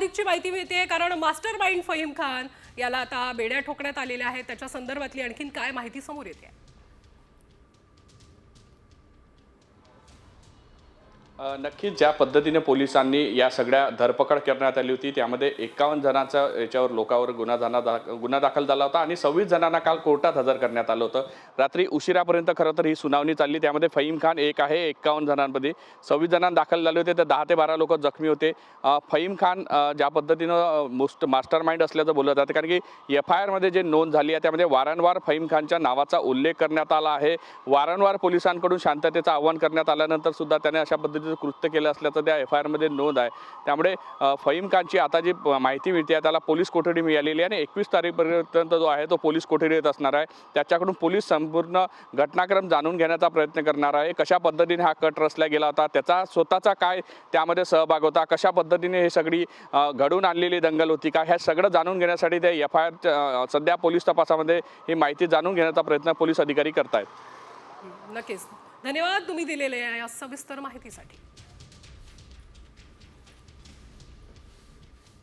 अधिकची माहिती मिळते कारण मास्टर माइंड फहीम खान याला आता बेड्या ठोकण्यात आलेल्या आहेत. त्याच्या संदर्भातली आणखीन काय माहिती समोर येते. नक्कीच ज्या पद्धतीने पोलिसांनी या सगळ्या धरपकड करण्यात आली होती त्यामध्ये एकावन्न जणांचा याच्यावर लोकांवर गुन्हा झाला दा गुन्हा दाखल झाला होता आणि सव्वीस जणांना काल कोर्टात हजर करण्यात आलं होतं. रात्री उशिरापर्यंत खरं तर ही सुनावणी चालली. त्यामध्ये फहीम खान एक आहे एकावन्न जणांमध्ये. सव्वीस जणांना दाखल झाले होते तर दहा ते बारा लोक जखमी होते. फईम फहीम खान ज्या पद्धतीनं मोस्ट मास्टर माइंड असल्याचं बोललं जातं कारण की एफ आय आरमध्ये जे नोंद झाली आहे त्यामध्ये वारंवार फहीम खानच्या नावाचा उल्लेख करण्यात आला आहे. वारंवार पोलिसांकडून शांततेचं आवाहन करण्यात आल्यानंतर सुद्धा त्याने अशा पद्धतीचं कृत्य केलं असल्याचं त्या एफ आय आरमध्ये नोंद आहे. त्यामुळे फहीम खानची आता जी माहिती मिळते आहे त्याला पोलीस कोठडी मिळालेली आहे आणि एकवीस तारीखपर्यंत जो आहे तो पोलीस कोठडीत असणार आहे. त्याच्याकडून पोलीस संपूर्ण घटनाक्रम जाणून घेण्याचा प्रयत्न करणार आहे. कशा पद्धतीने हा कट रचला गेला होता त्याचा स्वतःचा काय त्यामध्ये सहभाग होता कशा पद्धतीने हे सगळी घडून आणलेली दंगल होती का ह्या सगळं जाणून घेण्यासाठी ते एफ आय आर सध्या पोलीस तपासामध्ये ही माहिती जाणून घेण्याचा प्रयत्न पोलीस अधिकारी करतायत. नक्कीच. धन्यवाद तुम्ही दिलेल्या या सविस्तर माहितीसाठी.